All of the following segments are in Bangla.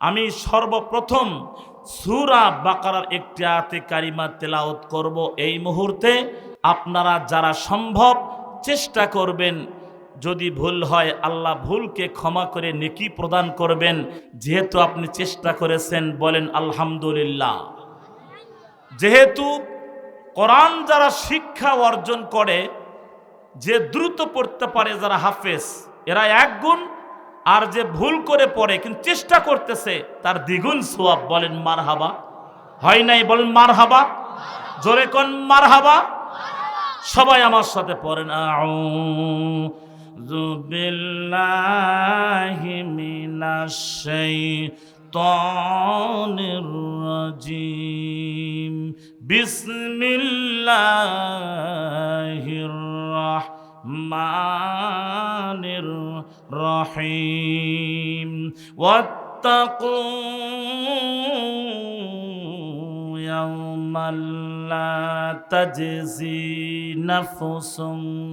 আমি সর্বপ্রথম সুরা বাকারার একটি আয়াতে কারিমা তেলাওত করব এই মুহূর্তে। আপনারা যারা সম্ভব চেষ্টা করবেন, যদি ভুল হয় আল্লাহ ভুলকে ক্ষমা করে নেকি প্রদান করবেন। যেহেতু আপনি চেষ্টা করেছেন, বলেন আলহামদুলিল্লাহ। যেহেতু কোরআন যারা শিক্ষা অর্জন করে, যে দ্রুত পড়তে পারে যারা হাফেজ, এরা এক গুণ আর যে ভুল করে পড়ে, কিন্তু চেষ্টা করতেছে, তার দ্বিগুণ সোয়াব বলেন মার হাবা হয় নাই? বলেন মার হাবা জোরে কোন মার হাবা সবাই আমার সাথে পড়েন। রাজিম। বিসমিল্লাহির রাহমানির রহিম। واتقوا يوما لا تجزي نفس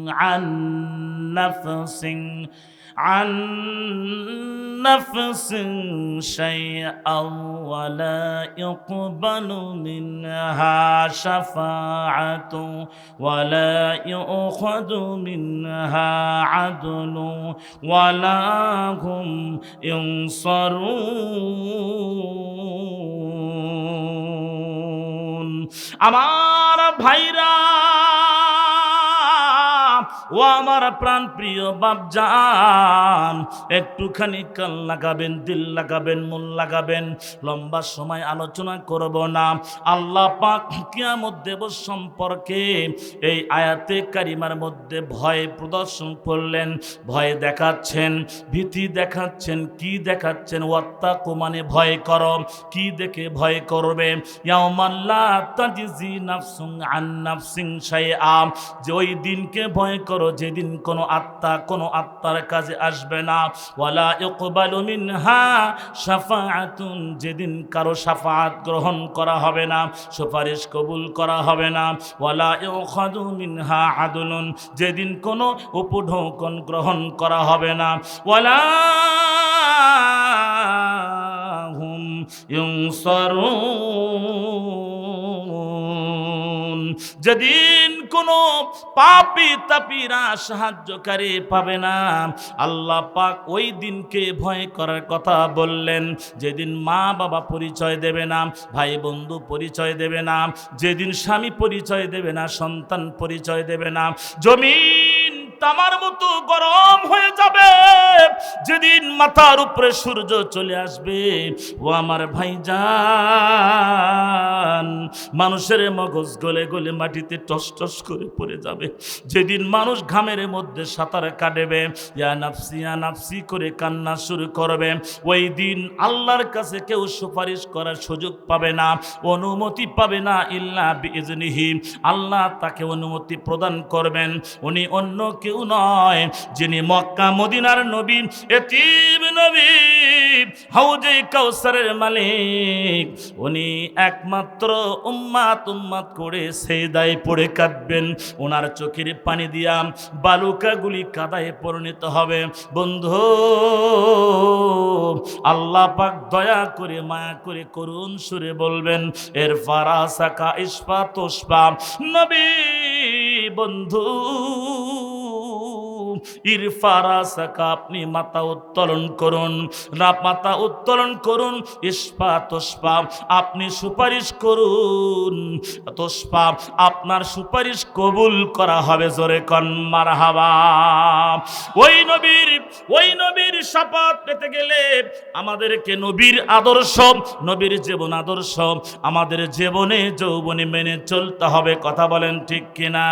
عن نفس عن نفس شيئا ولا يقبل منها شفاعة ولا يؤخذ منها عدل ولا هم ينصرون আমার ভাইরা ও আমার প্রাণ প্রিয় বাপজান, একটুখানি কান লাগাবেন, দিল লাগাবেন, মন লাগাবেন, লম্বা সময় আলোচনা করব না। আল্লাহ পাক কিয়ামত দেব সম্পর্কে এই আয়াতে কারিমার মধ্যে ভয় প্রদর্শন করলেন, ভয় দেখাচ্ছেন, ভীতি দেখাচ্ছেন, কি দেখাচ্ছেন? ওয়াত্তা মানে ভয় কর, কি দেখে ভয় করবে? ইয়াউমাল্লা তাজিজি নাফসুন আন নাফসিন শাইআ, যে ওই দিনকে ভয় করো যেদিন কোনো আত্মা কোনো আত্মার কাজে আসবে না। ওয়ালা ইকবালু মিনহা শাফাআতুন, যেদিন কারও শাফাআত গ্রহণ করা হবে না, সুপারিশ কবুল করা হবে না। ওয়ালা ইউখাদু মিনহা আদলুন, যেদিন কোনো উপঢৌকন গ্রহণ করা হবে না। ওয়ালা হুম ইউনসারুন, যেদিন কোনো পাপি তাপিরা সাহায্যকারী পাবে না। আল্লাহ পাক ওই দিনকে ভয় করার কথা বললেন। যেদিন মা বাবা পরিচয় দেবে না, ভাই বন্ধু পরিচয় দেবে না, যেদিন স্বামী পরিচয় দেবে না, সন্তান পরিচয় দেবে না জমিন তামার মতো গরম হয়ে যাবে। যেদিন মাথার উপরে সূর্য চলে আসবে, ও আমার ভাইজান, মানুষের মগজ গলে গলে মাটিতে টস টস করে পড়ে যাবে। যেদিন মানুষ ঘামের মধ্যে সাঁতার কাটবে নাফসি করে কান্না শুরু করবে। ওই দিন আল্লাহর কাছে কেউ সুপারিশ করার সুযোগ পাবে না, অনুমতি পাবে না, ইল্লা আল্লাহ তাকে অনুমতি প্রদান করবেন। উনি অন্য কেউ নয় যিনি মক্কা, মদিনার নবী, এতিম নবী, হাউজে কাউসারের মালিক। উনি একমাত্র উম্মাত উম্মাত করে সেই দায় পড়ে কাঁদবেন। ওনার চোখের পানি দিয়া বালুকাগুলি কাদায় পরিণত হবে। বন্ধু, আল্লাহ পাক দয়া করে, মায়া করে করুণ সুরে বলবেন, এর ফারাসাকা ইস্পা তোস্পা নবী, বন্ধু। Oh. ইরফারাসাকা, আপনি মাথা উত্তোলন করুন। না মাথা উত্তোলন করুন। ইস্পা তোস্পা আপনি সুপারিশ করুন। তোস্পা আপনার সুপারিশ কবুল করা হবে জোরে কন, মারহাবা। ওই নবীর ওই নবীর শপথ পেতে গেলে আমাদেরকে নবীর আদর্শ, নবীর জীবন আদর্শ, আমাদের জীবনে যৌবনে মেনে চলতে হবে। কথা বলেন ঠিক কিনা?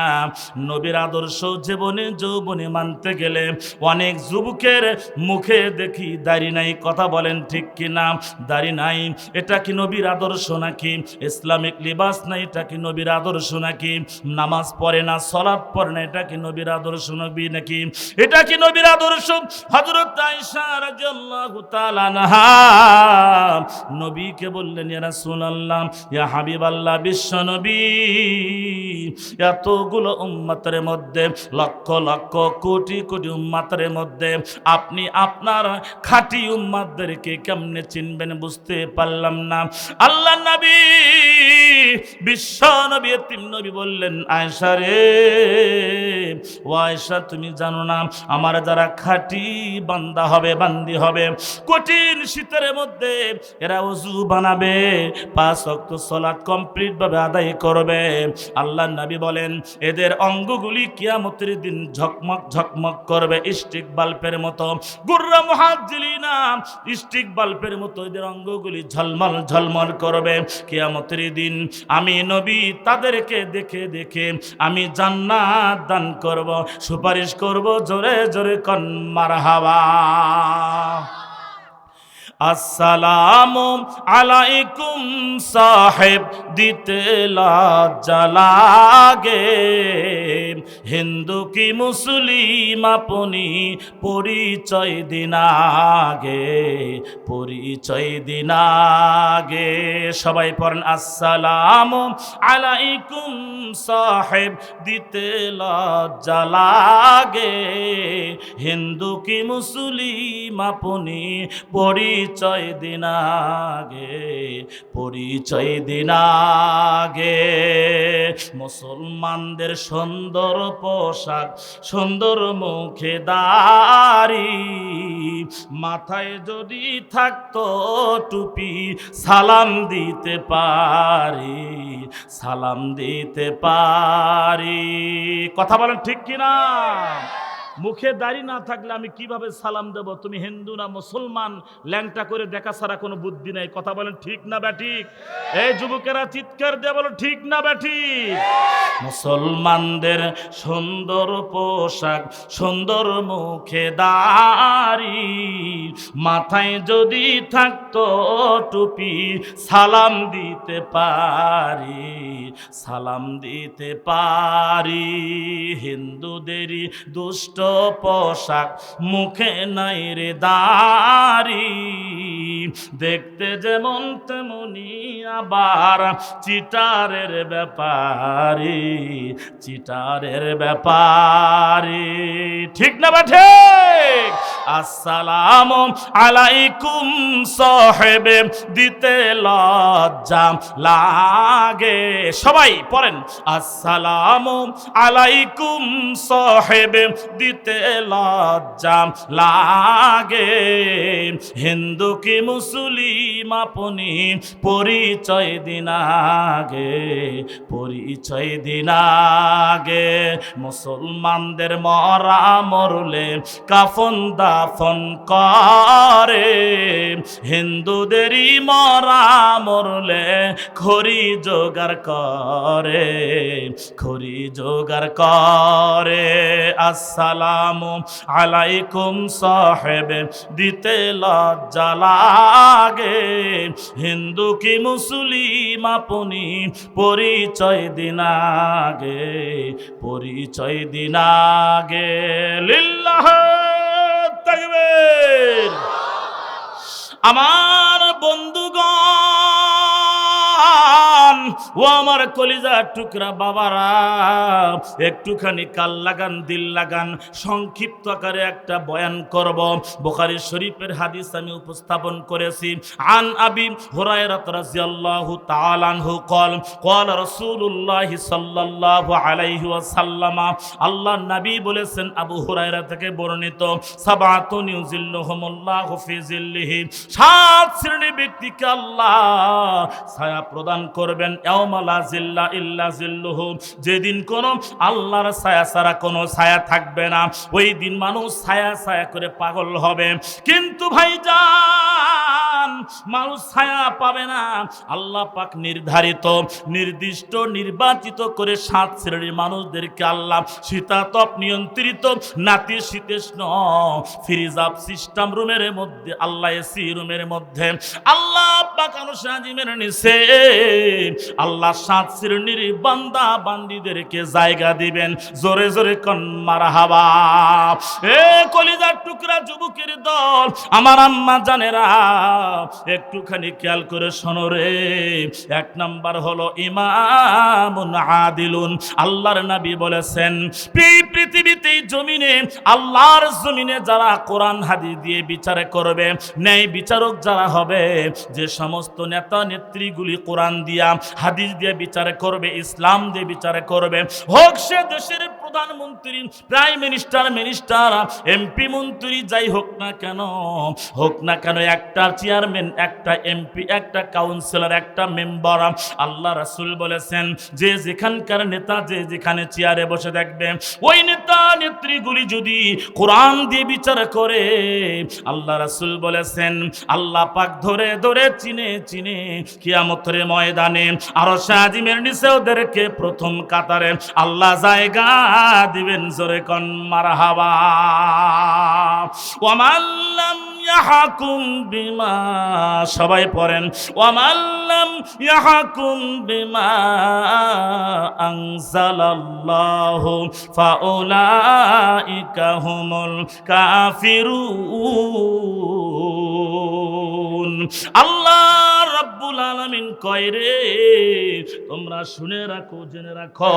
নবীর আদর্শ জীবনে যৌবনে মানতে গেলে অনেক যুবকের মুখে দেখি, দাড়ি নাই, কথা বলেন ঠিক কি না দাড়ি নাই, এটা কি নবীর আদর্শ নাকি? ইসলামিক লিবাস নাই, এটা কি নবীর আদর্শ নাকি? নামাজ পড়ে না, সলাৎ পড়ে না, এটা কি নবীর আদর্শ নবী নাকি? এটা কি নবীর আদর্শ? আনহা নবীকে বললেন, ইয়া রাসূলুল্লাহ, ইয়া হাবিবাল্লাহ, বিশ্ব নবী, এতগুলো উম্মতের মধ্যে লক্ষ লক্ষ কোটি কোটি কোটি উম্মাতের মধ্যে আপনি আপনার খাঁটি উম্মাদেরকে কেমনে চিনবেন বুঝতে পারলাম না। আল্লাহ নবী বিশ্ব নবী, এতিম নবী বললেন আয়সা রে, ও আয়সা তুমি জানো না, আমার যারা খাঁটি বান্দা হবে, বান্দি হবে, কঠিন শীতের মধ্যে এরা অজু বানাবে, পাঁচ অক্ত সলাৎ কমপ্লিট ভাবে আদায় করবে। আল্লাহ নবী বলেন, এদের অঙ্গগুলি কিয়ামতের দিন ঝকমক ঝকমক করবে, স্টিক বাল্বের মতো। গুর্রা মুহাজ্জিলিনা, স্টিক বাল্বের মতো এদের অঙ্গগুলি ঝলমল ঝলমল করবে। কিয়ামতের দিন আমি নবী তাদেরকে দেখে দেখে আমি জান্নাত দান করব, সুপারিশ করব জোরে জোরে কন মারহাবা। আসসালামু আলাইকুম সাহেব, দিতে লাগে। হিন্দু কি মুসলিম আপনি পরিচয় দিনাগে পরিচয় দিনাগে সবাই পড়েন, আসসালামু আলাইকুম সাহেব, দিতে লাগে। হিন্দু কি মুসলিম আপনি পরিচয় দিনাগে পরিচয় দিনাগে মুসলমানদের সুন্দর পোশাক, সুন্দর মুখে দাড়ি, মাথায় যদি থাকতো টুপি, সালাম দিতে পারি, সালাম দিতে পারি। কথা বলেন ঠিক কিনা? মুখে দাড়ি না থাকলে আমি কীভাবে সালাম দেব? তুমি হিন্দু না মুসলমান? ল্যাংটা করে দেখা ছাড়া কোনো বুদ্ধি নাই। কথা বলেন ঠিক না ব্যাঠিক এই যুবকেরা চিৎকার দিয়ে বলো, ঠিক না ব্যাঠিক মুসলমানদের সুন্দর পোশাক, সুন্দর মুখে দাড়ি, মাথায় যদি থাকতো টুপি, সালাম দিতে পারি, সালাম দিতে পারি। হিন্দুদেরই দুষ্ট পোশাক মুখে নাই রে দাড়ি। দেখতে যেমন তেমনি আবার চিটারের ব্যাপারে চিটারের ব্যাপারে। ঠিক না বা ঠিক? আসসালাম আলাইকুম সাহেবে, দিতে লজ্জা লাগে। সবাই পড়েন। আসসালাম আলাইকুম সাহেবে, দিতে লজ্জা লাগে। হিন্দু কি মুসলিম আপনি পরিচয় দিনাগে পরিচয় দিনাগে মুসলমানদের মরা মরলে কাফন দাফন করে, হিন্দুদেরই মরা মরলে খড়ি জোগাড় করে, খড়ি জোগাড় করে। আসসালামু আলাইকুম সাহেব, দিতে লজ্জা লাগে হিন্দু কি মুসলিম আপনি? পরিচয় দিন আগে পরিচয় দিনাগে লিল্লাহ তাকবীর। আমার বন্ধুগণ ও আমার কলিজার টুকরা বাবারা, একটুখানি কাল লাগান, দিল লাগান, সংক্ষিপ্ত আকারে একটা বয়ান করব। বোখারি শরীফের হাদিস আমি উপস্থাপন করেছি। আন আবি কল কল আল্লাহ নবী বলেছেন, আবু হুরায়রা থেকে বর্ণিত, সাবাতুন ইউজিল্লুহুমুল্লাহু ফি সাত শ্রেণি ব্যক্তিকে আল্লাহ ছায়া প্রদান করবেন। জিল্লুহু যেদিন কোন আল্লাহর ছায়া ছাড়া কোনো ছায়া থাকবে না। ওই দিন মানুষ ছায়া ছায়া করে পাগল হবে। কিন্তু ভাইজান, মানুষ ছায়া পাবে না। আল্লাহ পাক নির্ধারিত, নির্দিষ্ট, নির্বাচিত করে সাত শ্রেণির মানুষদেরকে আল্লাহ শীতাতপ নিয়ন্ত্রিত নাতি শীতেষ্ণ ফ্রিজ আপ সিস্টেম রুমের মধ্যে, আল্লাহ এসি রুমের মধ্যে, আল্লাহ পাক বাঁকানো সাজিমের নিচে আল্লাহ সাত শ্রেণির বান্দা বান্দিদেরকে জায়গা দিবেন। জোরে জোরে কন মারা হাবা এ কলিজার টুকরা যুবকের দল, আমার আম্মা জানেরা, একটুখানি খেয়াল করে শোনো রে। এক নাম্বার হলো ইমামুন আদিলুন। আল্লাহর নবী বলেছেন, এই পৃথিবীতে জমিনে আল্লাহর জমিনে যারা কোরআন, হাদিস দিয়ে বিচার করবে, ন্যায় বিচারক যারা হবে, যে সমস্ত নেতা নেত্রীগুলি কোরআন দিয়া হাদিস দিয়ে বিচার করবে, ইসলাম দিয়ে বিচার করবে। হোক সে দেশের প্রধানমন্ত্রী, প্রাইম মিনিস্টার মিনিস্টার, এমপি মন্ত্রী যাই হোক না কেন, হোক না কেন, একটা চেয়ারম্যান, একটা এমপি, একটা কাউন্সিলর, একটা মেম্বার, আল্লাহ রাসূল বলেছেন, যে যেখানকার নেতা, যে যেখানে চেয়ারে বসে দেখবে, ওই নেতা, নেত্রীগুলি যদি কোরআন দিয়ে বিচার করে, আল্লাহ রাসূল বলেছেন, আল্লাহ পাক ধরে ধরে, চিনে চিনে, কিয়ামতের ময়দানে আরও সাজিমের নিচে ওদেরকে প্রথম কাতারে। আল্লাহ জায়গা দিবেন জোরে কন, মারহাবা। ওয়ামাল্লাম ইয়াহাকুম বিমা, সবাই পড়েন। ওয়ামাল্লাম ইয়াহাকুম বিমা আনজালাল্লাহু, ফাউলাইকা হুমুল কাফিরুন। আল্লাহ রাব্বুল আলামিন কয় রে? তোমরা শুনে রাখো, জেনে রাখো।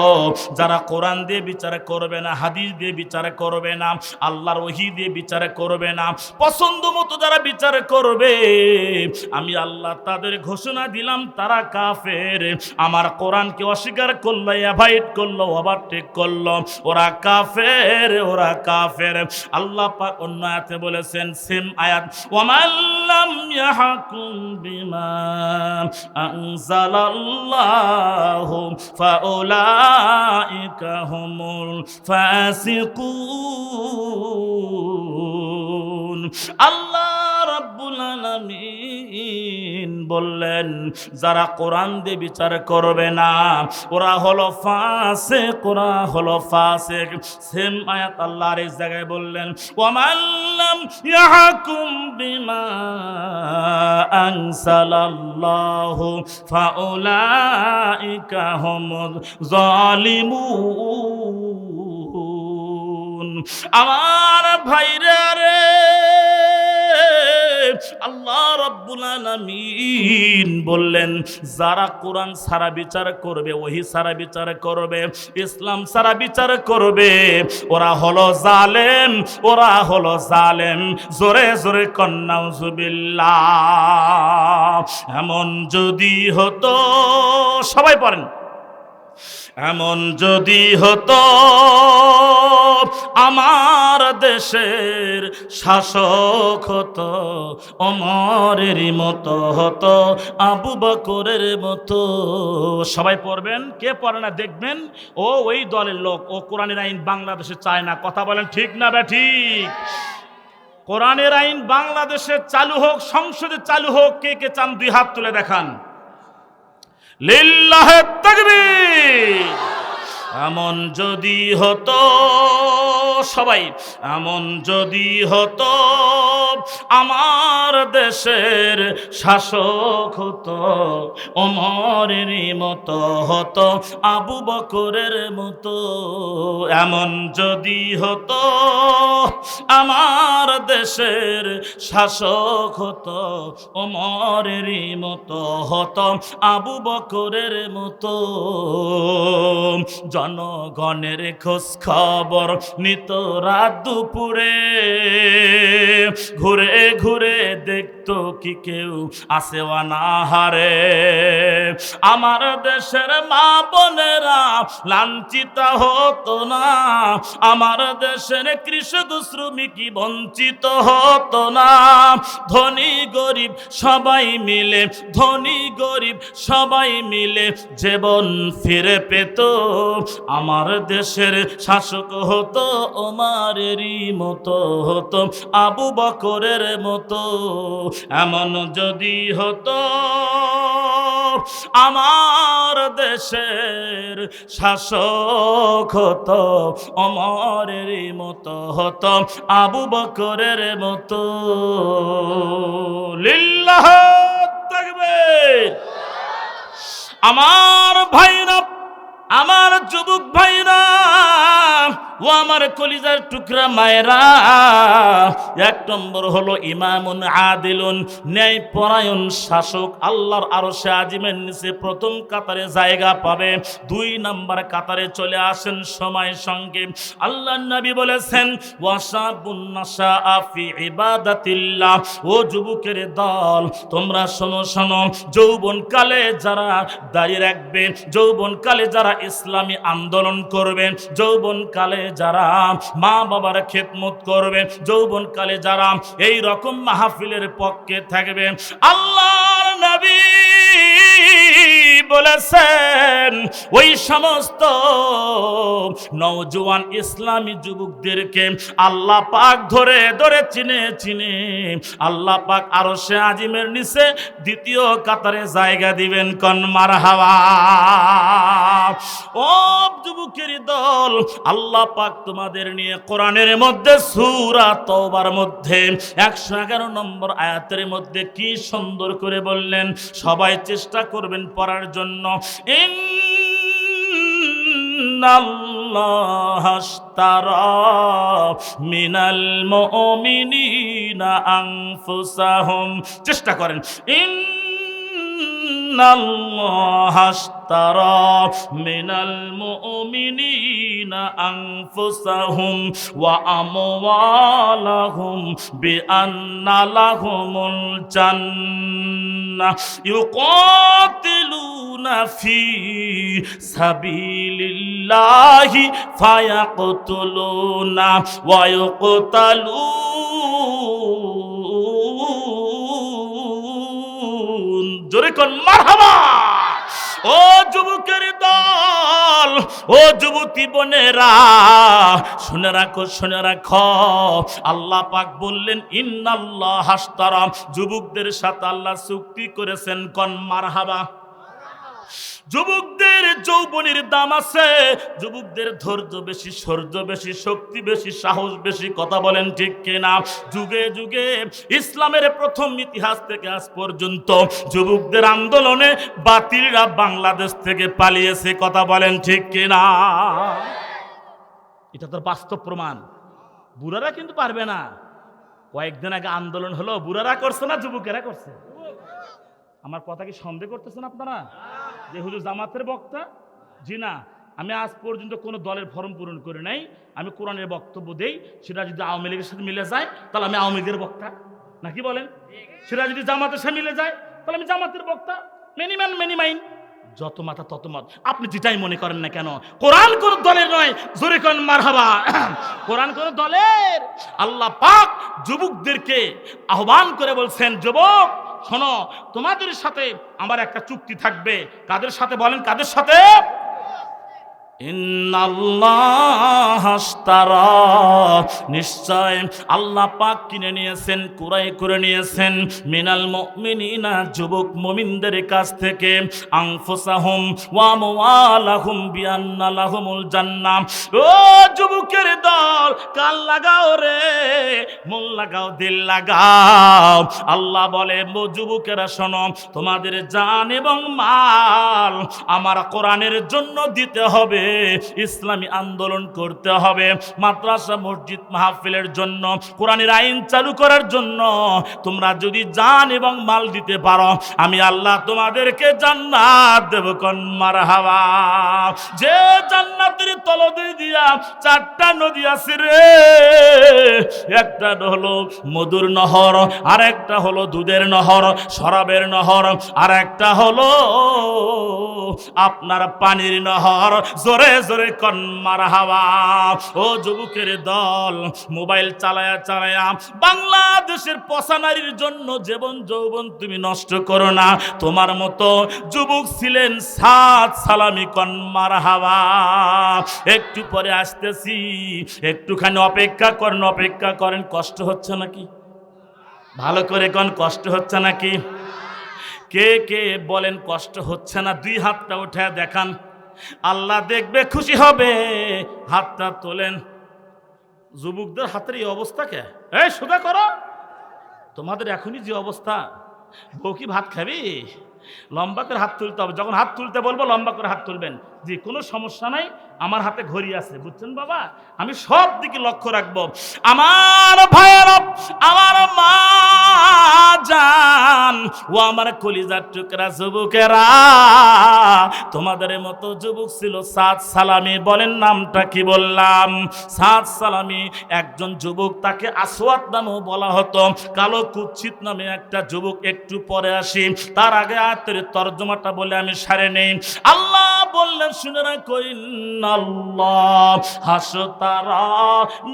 যারা কোরআন দিয়ে বিচার করবে না, হাদিস দিয়ে বিচার করবে না, আল্লাহর ওহি দিয়ে বিচার করবে না, পছন্দ মতো যারা বিচার করবে, আমি আল্লাহ তাদের ঘোষণা দিলাম, তারা কাফের। আমার কোরআনকে অস্বীকার করল, অ্যাভয়েড করল, ওভারটেক করল। ওরা কাফের ওরা কাফের। আল্লাহ পাক অন্য আয়াতে বলেছেন, সেম আয়াত ওয়ামাল্লাম بما أنزل الله فأولئك هم الفاسقون আল্লাহ রাব্বুল আলামিন বললেন, যারা কোরআন দিয়ে বিচার করবে না, ওরা হলো ফাসিক, ওরা হলো ফাসিক। সেম আয়াত আল্লাহ আর জায়গায় বললেন ওয়ামাল্লাম ইয়াহকুম বিমা আনসালাল্লাহু ফাউলাইকা হুমুল জালিমুন আমার ভাইরা রে আল্লাহ রব্বুল আলামিন বললেন, যারা কোরআন সারা বিচার করবে, ওহি সারা বিচার করবে, ইসলাম সারা বিচার করবে, ওরা হলো জালেম, ওরা হলো জালেম, জোরে জোরে কন্নাউজুবিল্লাহ এমন যদি হতো, সবাই পড়েন। এমন যদি হতো, আমার দেশের শাসক হতো, অমরের মতো হতো, আবু বকরের মতো। সবাই পড়বেন? কে পড়ে না দেখবেন? ও ওই দলের লোক, ও কোরআনের আইন বাংলাদেশে চায় না। কথা বলেন ঠিক না বে ঠিক? কোরআনের আইন বাংলাদেশে চালু হোক, সংসদে চালু হোক, কে কে চান দুই হাত তুলে দেখান। লিল্লাহে তাকবীর। এমন যদি হতো সবাই, এমন যদি হতো, আমার দেশের শাসক হতো অমরেরই মতো হতো, আবু বকরের মতো, এমন যদি হতো, আমার দেশের শাসক হতো অমরেরই মতো হতো, আবু বকরের মতো। জনগণের খোঁজ খবর নিত রাত দুপুরে ঘুরে ঘুরে দেখতো কি কেউ আসে অনাহারে। আমার দেশের মা বোনেরা লাঞ্ছিত হতো না, আমার দেশের কৃষক শ্রমিক বঞ্চিত হতো না। ধনী গরিব সবাই মিলে, ধনী গরিব সবাই মিলে জীবন ফিরে পেত। আমার দেশের শাসক হতো ওমারেরই মতো হতো, আবু বকরের মতো। এমন যদি হতো, আমার দেশের শাসক হতো অমরের মতো হতো, আবু বকরের মতো। লিল্লাহ থাকবে আমার ভাইরা, আমার যুবক ভাইরা ও আমার কলিজার টুকরা মায়েরা, এক নম্বর হলো ইমামুন আদিলুন ন্যায় পরায়ণ শাসক, আল্লাহর আরও সে আজিমের নিচে প্রথম কাতারে জায়গা পাবে। দুই নাম্বার কাতারে চলে আসেন সময় সঙ্গে। আল্লাহ নবী বলেছেন ওয়াসাবুন নাসা আফি ইবাদাতিল্লাহ। ও যুবকের দল, তোমরা শোনো শোনো যৌবন কালে যারা দাঁড়িয়ে রাখবে যৌবন কালে যারা ইসলামী আন্দোলন করবে যৌবন কালে যারা মা বাবার খেদমত করবে যৌবন কালে যারা এই রকম মাহফিলের পক্ষে থাকবে, আল্লাহর নবী বলেছেন, ওই সমস্ত নওজোয়ান ইসলামী যুবকদেরকে আল্লাহ পাক ধরে ধরে চিনে চিনে আল্লাহ পাক আরও সে আজিমের নিচে দ্বিতীয় কাতারে জায়গা দিবেন, কন মার হাওয়া যুবকের দল, আল্লাহ পাক তোমাদের নিয়ে কোরআনের মধ্যে, সূরা তওবার মধ্যে, একশো এগারো নম্বর আয়াতের মধ্যে কি সুন্দর করে বললেন, সবাই চেষ্টা করবেন পড়ার জন্য। মিনাল মুমিনিনা আনফুসাহুম। চেষ্টা করেন। ইন الله اشترى من المؤمنين أنفسهم وأموالهم بأن لهم الجنة يقاتلون في سبيل الله فيقتلون ويقتلون জোরে কন মারহাবা। ও যুবকের দল, ও যুবতী বোনেরা, শুনে রাখো শুনে রাখো। আল্লাহ পাক বললেন, ইন্নাল্লাহ হাস্তারাম। যুবকদের সাথে আল্লাহ চুক্তি করেছেন কন মারহাবা। যুবকদের যৌবনের দাম আছে। যুবকদের ধৈর্য বেশি, শৌর্য বেশি, শক্তি বেশি, সাহস বেশি, কথা বলেন ঠিক কিনা? যুগে যুগে ইসলামের প্রথম ইতিহাস থেকে আজ পর্যন্ত যুবকদের আন্দোলনে বাতিলরা বাংলাদেশ থেকে পালিয়েছে, কথা বলেন ঠিক কিনা? এটা তোর বাস্তব প্রমাণ। বুড়ারা কিন্তু পারবে না। কয়েকদিন আগে আন্দোলন হলো, বুড়ারা করছে না, যুবকেরা করছে? আমার কথা কি সন্দেহ করতেছেন আপনারা? যে হুজুর জামাতের বক্তা? জি না, আমি আজ পর্যন্ত কোনো দলের ফর্ম পূরণ করে নাই। আমি কোরআনের বক্তব্য দেই। সেটা যদি আওয়ামী লীগের সাথে মিলে যায়, তাহলে আমি আওয়ামী লীগের বক্তা। নাকি বলেন? সেটা যদি জামাতের সাথে মিলে যায়, তাহলে আমি জামাতের বক্তা। মেনি ম্যান, মেনি মাইন যত মাথা, তত মত। আপনি যেটাই মনে করেন না কেন, কোরআন কোন দলের নয়। জোরে কোরআন কোন দলের? আল্লাহ পাক যুবকদেরকে আহ্বান করে বলছেন, যুবক শোনো তোমাদের সাথে আমার একটা চুক্তি থাকবে কাদের সাথে বলেন কাদের সাথে। নিশ্চয় আল্লাহ পাক কিনে নিয়েছেন কুরাই করে নিয়েছেন। মিনাল মুমিনিনা, যুবক মুমিনদের কাছ থেকে। আনফুসাহুম ওয়া আমওয়ালাহুম বিআন্না লাহুমুল জান্নাহ ও যুবকের দল, কান লাগাও রে, মন লাগাও, দিল লাগাও। আল্লাহ বলে যুবকেরা, শোনো, তোমাদের জান এবং মাল আমার কোরআনের জন্য দিতে হবে। ইসলামী আন্দোলন করতে হবে। মাদ্রাসা, মসজিদ, মাহফিলের জন্য, কোরআনের আইন চালু করার জন্য। তোমরা যদি জান এবং মাল দিতে পারো, আমি আল্লাহ তোমাদেরকে জান্নাত দেব কন মার হাওয়া যে জান্নাতের তলদি দিয়া চারটা নদী আছে রে, একটা হলো মধুর নহর আর একটা হলো দুধের নহর, শরাবের নহর আর একটা হলো আপনার পানির নহর। জোরে জোরে কন মার হাওয়া। ও যুবকের দল, মোবাইল চালায়া চালায়া, বাংলাদেশের পশা নারীর জন্য জীবন যৌবন তুমি নষ্ট করো না। তোমার মতো যুবক ছিলেন সাত সালামি কন মার হাওয়া। একটু পরে আসতেছি, একটুখানি অপেক্ষা করেন অপেক্ষা করেন, কষ্ট হচ্ছে নাকি? ভালো করে কোন, কষ্ট হচ্ছে নাকি? কে কে বলেন কষ্ট হচ্ছে না? দুই হাতটা উঠে দেখান। আল্লাহ দেখবে, খুশি হবে। হাতটা তোলেন। যুবকদের হাতের এই অবস্থা কে? এই, সোজা করো। তোমাদের এখনই যে অবস্থা। বউ কি ভাত খাবি? লম্বা করে হাত তুলতে হবে। যখন হাত তুলতে বলব, লম্বা করে হাত তুলবেন। জি কোনো সমস্যা নাই, আমার হাতে ঘড়ি আছে। বুঝছেন বাবা? আমি সব দিকে লক্ষ্য রাখব। আমার ভাইয়ের আমার মা যান ও আমার কলিজার টুকরা যুবকেরা, তোমাদের মতো যুবক ছিল সালামি, বলেন নামটা কি বললাম? সাত সালামি, একজন যুবক, তাকে আসওয়াত নামেও বলা হতো। কালো কুচ্ছিত নামে একটা যুবক, একটু পরে আসি। তার আগে আয়াতের তর্জমাটা বলে আমি সারে নেই। আল্লাহ বললেন, শুনে রাখো, ইন্নাল্লাহ হাসতারা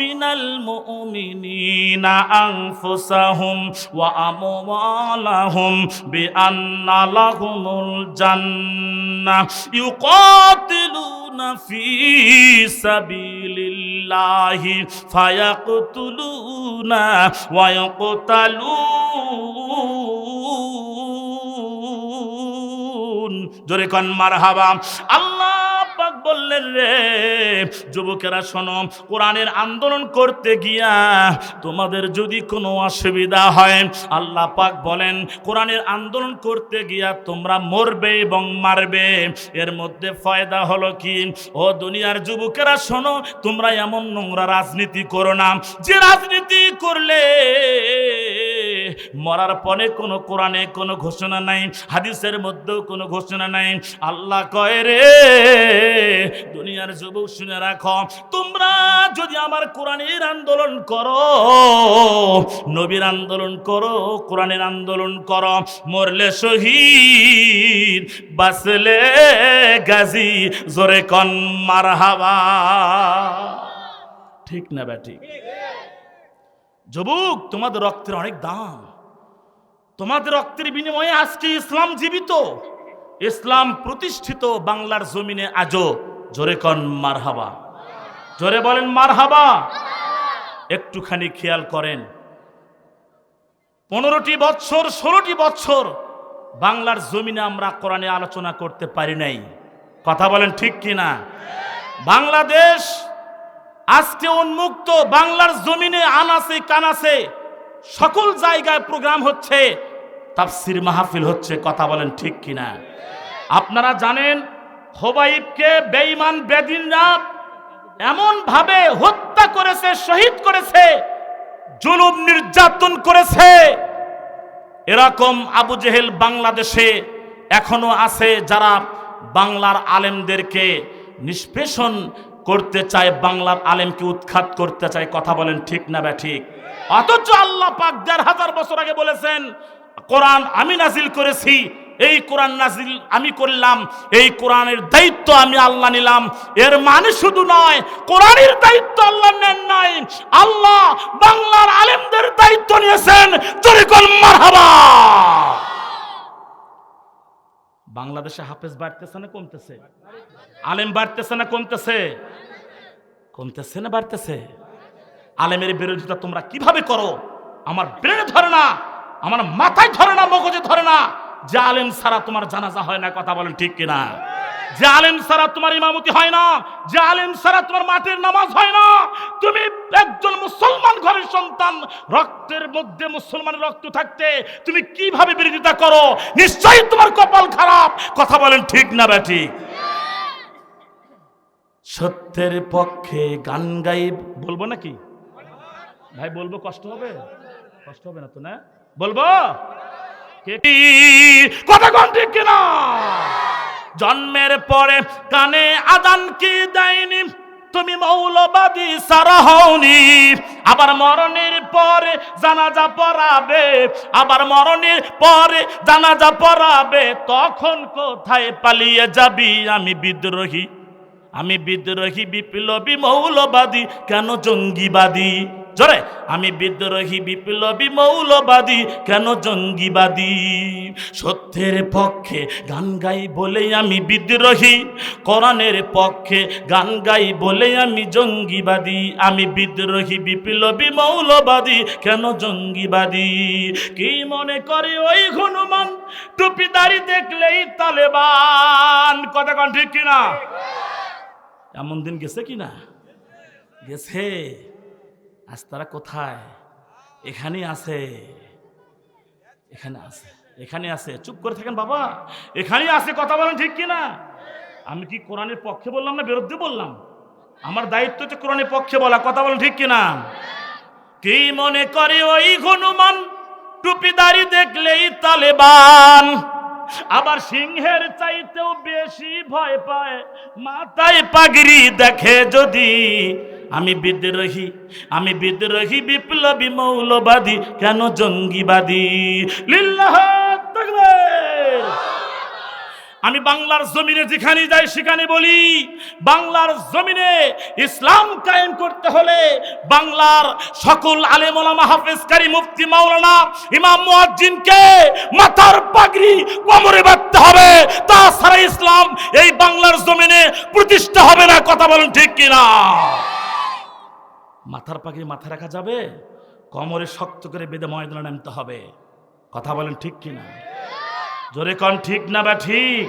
মিনাল মুমিনিনা আনফুসাহুম ওয়া আমওয়ালাহুম বিআন্না লাহুমুল জান্নাহ ইউকাতিলুনা ফি সাবিলিল্লাহি ফায়াকতুলুনা ওয়া ইয়াকতালুন জোরে কন, মারহাবা। আল্লাহ পাক বললেন রে, যুবকেরা শোনো, কোরআনের আন্দোলন করতে গিয়া তোমাদের যদি কোনো অসুবিধা হয়, আল্লাহ পাক বলেন, কোরআনের আন্দোলন করতে গিয়া তোমরা মরবে এবং মারবে। এর মধ্যে ফায়দা হলো কি? ও দুনিয়ার যুবকেরা শোনো, তোমরা এমন নোংরা রাজনীতি করো না। যে রাজনীতি করলে মরার পরে কোনো কোরআনে কোনো ঘোষণা নাই, হাদিসের মধ্যেও কোনো ঘোষণা নাই। আল্লাহ কয় রে, দুনিয়ার যুবক শুনে রাখো, তোমরা যদি আমার কোরআনের আন্দোলন করো, নবীর আন্দোলন করো, কোরআনের আন্দোলন করো, মরলে শহীদ বাসলে গাজী, জোরে কন মারহাবা। ঠিক না ব্যাটি যুবক, তোমাদের রক্তের অনেক দাম। তোমাদের রক্তের বিনিময়ে আজকে ইসলাম জীবিত। ইসলাম প্রতিষ্ঠিত বাংলার জমিনে আজও জোরে কন মারহাবা। জোরে বলেন মারহাবা। একটুখানি খেয়াল করেন। পনেরোটি বছর, ষোলোটি বছর বাংলার জমিনে আমরা কোরআনে আলোচনা করতে পারি নাই। কথা বলেন ঠিক কিনা? বাংলাদেশ আজকে উন্মুক্ত বাংলার জমিনে আনাসে কানাসে সকল জায়গায় প্রোগ্রাম হচ্ছে, তাফসির মাহফিল হচ্ছে, কথা বলেন ঠিক কিনা? আপনারা জানেন, হোবাইবকে বেঈমান বেদিনরা এমন ভাবে হত্যা করেছে, শহীদ করেছে, জুলুম নির্যাতন করেছে। এরকম আবু জেহেল বাংলাদেশে এখনও আছে, যারা বাংলার আলেমদেরকে নিষ্পেষণ করতে চায়, বাংলার আলেমকে উৎখাত করতে চায়, কথা বলেন ঠিক না ব্যা ঠিক? অথচ আল্লাহ পাক দেড় হাজার বছর আগে বলেছেন, কোরআন আমি নাজিল করেছি, এই কোরআন নাজিল আমি করলাম, এই কোরআনের দায়িত্ব আমি আল্লাহ নিলাম। এর মানে শুধু নয়, কোরআনের দায়িত্ব আল্লাহ নেন নাই। আল্লাহ বাংলার আলেমদের দায়িত্ব নিয়েছেন, তরিকল মারহাবা। বাংলাদেশে হাফেজ বাড়তেছে না কমতেছে? আলেম বাড়তেছে না কমতেছে? কমতেছে না বাড়তেছে? আলেমের বিরোধিতা তোমরা কীভাবে করো? আমার ব্রেনে ধরে না, আমার মাথায় ধরে না, মগজে ধরে না। যে আলেম ছাড়া তোমার জানাজা হয় না, কথা বলেন ঠিক কিনা? যে আলেম ছাড়া তোমার ইমামতি হয় না, যে আলেম ছাড়া তোমার মাটির নামাজ হয় না, তুমি একজন মুসলমান সন্তান রক্তের মধ্যে মুসলমানের রক্ত থাকতে তুমি কীভাবে বিরোধিতা করো? নিশ্চয়ই তোমার কপাল খারাপ। কথা বলেন ঠিক না ব্যাটি সত্যের পক্ষে গান গাই বলব নাকি? ভাই, বলব কষ্ট হবে? কষ্ট হবে না তো, না? বলব? কথা কোন ঠিক কিনা? জন্মের পরে কানে আদান কি দেয়নি? তুমি মৌলবাদী সারা হওনি। আবার মরণের পরে জানাজা পড়াবে। আবার মরণের পরে জানাজা পড়াবে। তখন কোথায় পালিয়ে যাবি? আমি বিদ্রোহী। আমি বিদ্রোহী, বিপ্লবী, মৌলবাদী। কেন জঙ্গিবাদী? জোরে, আমি বিদ্রোহী, বিপ্লবী, মৌলবাদী, কেন জঙ্গিবাদী? সত্যের পক্ষে গান গাই বলে আমি বিদ্রোহী, কোরআনের পক্ষে গান গাই বলে আমি জঙ্গিবাদী। আমি বিদ্রোহী, বিপ্লবী, মৌলবাদী, কেন জঙ্গিবাদী? কি মনে করে ওই হনুমান? টুপি দাড়ি দেখলেই তালেবান। কথা কন ঠিক কিনা? এমন দিন গেছে কিনা? গেছে। আজ তারা কোথায়? এখানে আছে। এখানে আছে। এখানে আছে। চুপ করে থাকেন বাবা। এখানেই আছে, কথা বলেন ঠিক কি না আমি কি কোরআনের পক্ষে বললাম না বিরুদ্ধে বললাম? আমার দায়িত্ব হচ্ছে কোরআনের পক্ষে বলা, কথা বলেন ঠিক কি না কি মনে করে ওই হনুমান? টুপিদারি দেখলেই তালেবান। আবার সিংহের চাইতেও বেশি ভয় পায়। মাথায় পাগড়ি দেখে যদি আমি বিদ্রোহী আমি বিদ্রোহী, বিপ্লবী, মৌলবাদী, কেন জঙ্গিবাদী? লিল্লাহ আমি বাংলার জমিনে যেখানে যাই, সেখানে বলি, বাংলার জমিনে ইসলাম কায়েম করতে হলে বাংলার সকল আলেমোলামা হাফেজকারী মুফতি মাওলানা ইমাম মুয়াজ্জিনকে মাথার পাগড়ি কোমরে বাঁধতে হবে। তাছাড়া ইসলাম এই বাংলার জমিনে প্রতিষ্ঠা হবে না, কথা বলেন ঠিক কিনা? মাথার পাখি মাথা রাখা যাবে? কমরে শক্ত করে বেঁধে ময়দানে নামতে হবে। কথা বলেন ঠিক কিনা? জোরে কন, ঠিক না বা ঠিক?